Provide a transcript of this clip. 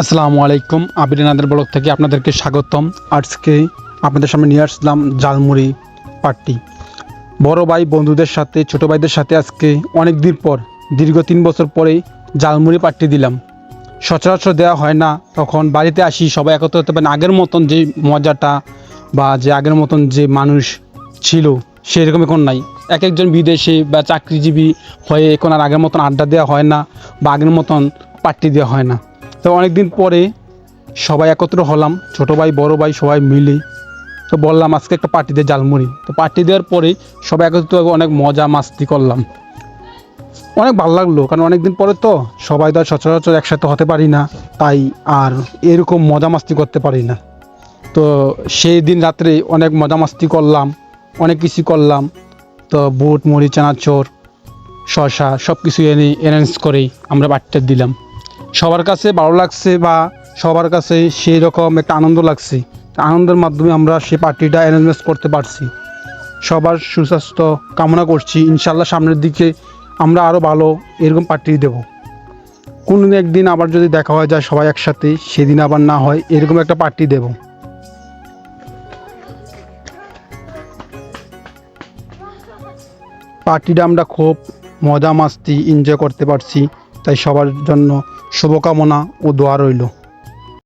আসসালামু আলাইকুম আবিরানাদের ব্লগ থেকে আপনাদেরকে স্বাগতম। আজকে আপনাদের সামনে নিয়ে আসলাম জালমুড়ি পার্টি বড় ভাই বন্ধুদের সাথে, ছোট ভাইদের সাথে আজকে অনেক দিন পর, দীর্ঘ তিন বছর পরেই জালমুড়ি পার্টি দিলাম। সচরাচর দেওয়া হয় না, তখন বাড়িতে আসি, সবাই একত্র হতে পারেন। আগের মতন যে মজাটা বা যে আগের মতন যে মানুষ ছিল সেরকম এখন নাই। এক একজন বিদেশে বা চাকরিজীবী হয়ে এখন আর আগের মতন আড্ডা দেওয়া হয় না বা আগের মতন পার্টি দেওয়া হয় না। তো অনেক দিন পরে সবাই একত্র হলাম, ছোট ভাই, বড় ভাই সবাই মিলে। তো বললাম, আজকে একটা পার্টি পার্টিতে জালমুড়ি তো পার্টি দেওয়ার পরে সবাই একত্র অনেক মজা মাস্তি করলাম। অনেক ভালো লাগল, কারণ অনেক দিন পরে তো সবাই তো আর সচরাচর একসাথে হতে পারি না, তাই আর এরকম মজা মাস্তি করতে পারি না। তো সেই দিন রাত্রে অনেক মজা মাস্তি করলাম, অনেক কিছু করলাম। তো বুট, মুড়ি, চানাচোর শশা সব কিছু এনে অ্যারেঞ্জ করেই আমরা বাট্টা দিলাম। সবার কাছে ভালো লাগছে বা সবার কাছে সেই রকম একটা আনন্দ লাগছে। আনন্দের মাধ্যমে আমরা সেই পার্টিটা অ্যারেঞ্জমেন্ট করতে পারছি। সবার সুস্বাস্থ্য কামনা করছি। ইনশাল্লাহ সামনের দিকে আমরা আরও ভালো এরকম পার্টি দেব। কোনো দিন একদিন আবার যদি দেখা হয় যায় সবাই একসাথে, সেদিন আবার না হয় এরকম একটা পার্টি দেব। পার্টিটা আমরা খুব মজা মাস্তি এনজয় করতে পারছি। তাই সবার জন্য শুভকামনা ও দোয়া রইল।